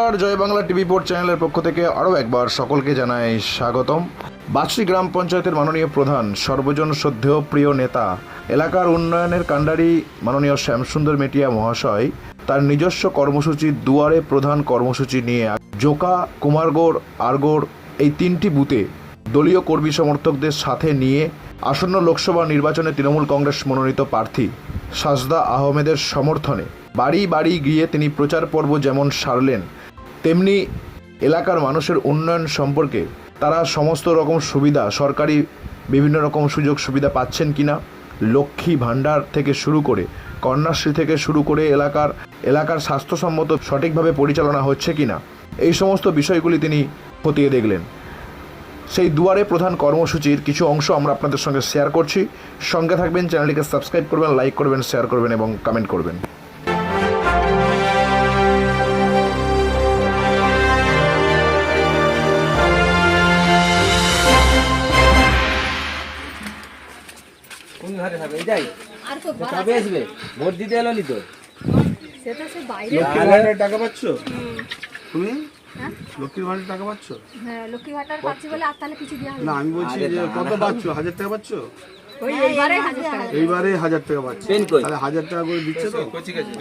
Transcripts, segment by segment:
নমস্কার, জয় Bangla TV port চ্যানেলের পক্ষ থেকে আরও একবার সকলকে জানাই স্বাগতম। বাছরি গ্রাম পঞ্চায়েতের মাননীয় প্রধান, সর্বজন শ্রদ্ধেয় প্রিয় নেতা, এলাকার উন্নয়নের কাণ্ডারি মাননীয় শ্যামসুন্দর মেটিয়া মহাশয়, তার নিজস্ব কর্মসূচি দুয়ারে প্রধান কর্মসূচি নিয়ে জোকা, কুমারগড়, আরগড়, এই তিনটি বুথে দলীয় কর্মী সমর্থকদের সাথে নিয়ে আসন্ন লোকসভা নির্বাচনে তৃণমূল কংগ্রেস মনোনীত প্রার্থী সাজদা আহমেদের সমর্থনে বাড়ি বাড়ি গিয়ে তিনি প্রচার পর্ব যেমন সারলেন তেমনি এলাকার মানুষের উন্নয়ন সম্পর্কে তারা সমস্ত রকম সুবিধা, সরকারি বিভিন্ন রকম সুযোগ সুবিধা পাচ্ছেন কিনা? লক্ষ্মী ভাণ্ডার থেকে শুরু করে, কন্যাশ্রী থেকে শুরু করে এলাকার এলাকার স্বাস্থ্যসম্মত সঠিকভাবে পরিচালনা হচ্ছে কিনা? এই সমস্ত বিষয়গুলি তিনি খতিয়ে দেখলেন। সেই দুয়ারে প্রধান কর্মসূচির কিছু অংশ আমরা আপনাদের সঙ্গে শেয়ার করছি। সঙ্গে থাকবেন, চ্যানেলটিকে সাবস্ক্রাইব করবেন লাইক করবেন শেয়ার করবেন এবং কমেন্ট করবেন। ঘরে থাকবে এটাই আর তো ঘর কবে আসবে ভোট দিতে এলো নি তো? সেটা সে বাইরে। লক্ষ্মীর ভান্ডারের টাকা পাচ্ছ? তুমি হ্যাঁ? লক্ষ্মীর ভান্ডারের টাকা পাচ্ছ? হ্যাঁ লক্ষ্মী ভাটার পাচ্ছি বলে আর তাহলে কিছু দেওয়া না আমি বলছি যে কত পাচ্ছ? হাজার টাকা পাচ্ছ? ওই এইবারে হাজার টাকা। পাচ্ছ? তাহলে হাজার টাকা করে দিচ্ছে তো?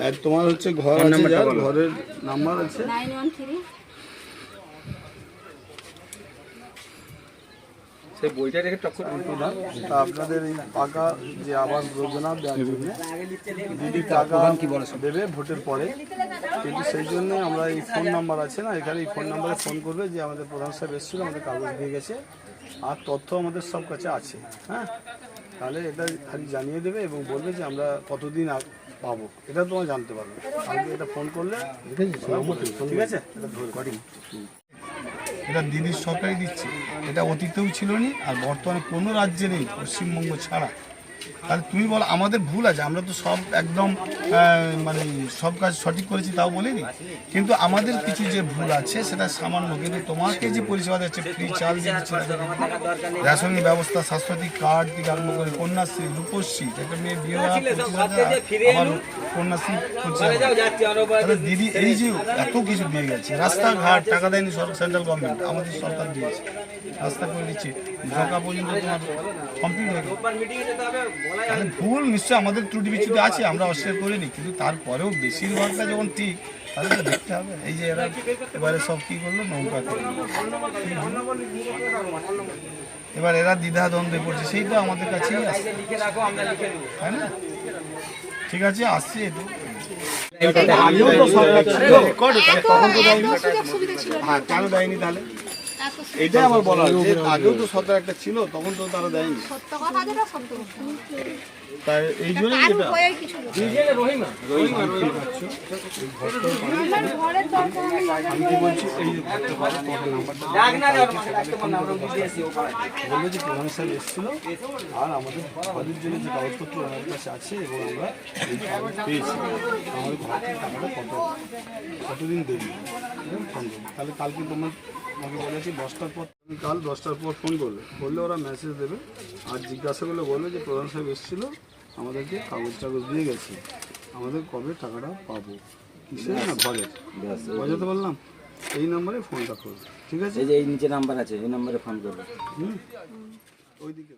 আর তোমার হচ্ছে ঘর আছে ঘরের নাম্বার আছে? নাইন ওয়ান থ্রি সেই বইটা রেখে টক্কর তা আপনাদের এই টাকা যে আবাস যোজনা দেওয়ার জন্য দিদি টাকা কি দেবে ভোটের পরে। কিন্তু সেই জন্য আমরা এই ফোন নাম্বার আছে না এখানে এই ফোন নাম্বারে ফোন করবে যে আমাদের প্রধান সাহেব এসেছিল আমাদের কাগজ দিয়ে গেছে আর তথ্য আমাদের সব কাছে আছে হ্যাঁ? তাহলে এটা খালি জানিয়ে দেবে এবং বলবে যে আমরা কতদিন আগ- পাবো। এটা তোমার জানতে পারবে। কালকে এটা ফোন করলে ঠিক আছে এটা ধরে এটা দিদির সরকারই দিচ্ছে। এটা অতীতেও ছিল নি আর বর্তমানে কোনো রাজ্যে নেই পশ্চিমবঙ্গ ছাড়া। তাহলে তুমি বলো আমাদের ভুল আছে আমরা তো সব একদম মানে সব কাজ সঠিক করেছি তাও বলিনি। কিন্তু আমাদের কিছু যে ভুল আছে সেটা সামান্য কিন্তু তোমাকে যে পরিষেবা দিচ্ছে ফ্রি চাল দিচ্ছে রেশনের ব্যবস্থা স্বাস্থ্যসাথী কার্ড থেকে আরম্ভ করে কন্যাশ্রী রূপশ্রী একটা মেয়ে বিয়ে কন্যাশ্রী তাহলে দিদি এই যে এত কিছু দিয়ে গেছে রাস্তাঘাট টাকা দেয়নি সেন্ট্রাল গভর্নমেন্ট আমাদের সরকার দিয়েছে। রাস্তা করে দিচ্ছে। ঢাকা পর্যন্ত তোমার কমপ্লিট হয়ে গেল। ভুল নিশ্চয়ই আমাদের ত্রুটি বিচ্যুতি আছে আমরা অস্বীকার করিনি। কিন্তু তারপরেও বেশিরভাগটা যখন ঠিক তাহলে তো দেখতে হবে। এই যে এরা এবারে সব কি করল? নৌকা করল। এবার এরা দ্বিধা দ্বন্দ্বে পড়ছে সেইটা আমাদের কাছেই আসছে। তাই না? ঠিক আছে আসছে তো তখন তো দেয়নি। হ্যাঁ কেন দেয়নি তাহলে? এটাই আমার বলা যে আগেও তো সরকার একটা ছিল তখন তো তারা দেয়নি। সত্য কথা যেটা সত্য। তাই এই আমি আমি বলছি এই যে। বলল যে প্রধান সাহেব এসেছিল আর আমাদের ঘরের জন্য যে কাগজপত্র ওনার কাছে আছে এবং আমরা এই কাগজ পেয়েছি। আমাদের ঘর টাকাটা কত কতদিন দেবে তাহলে কালকে তোমার আমাকে বলেছি দশটার পর কাল দশটার পর ফোন করবে বললে ওরা মেসেজ দেবে। আর জিজ্ঞাসা করলে বলবে যে প্রধান সাহেব এসেছিল আমাদেরকে কাগজ টাগজ দিয়ে গেছে। আমাদের কবে টাকাটা পাবো? কিসে না ঘরে বোঝাতে পারলাম? এই নাম্বারে ফোনটা করবে। ঠিক আছে? এই যে এই নিচে নাম্বার আছে এই নাম্বারে ফোন করবে। হুম। ওইদিকে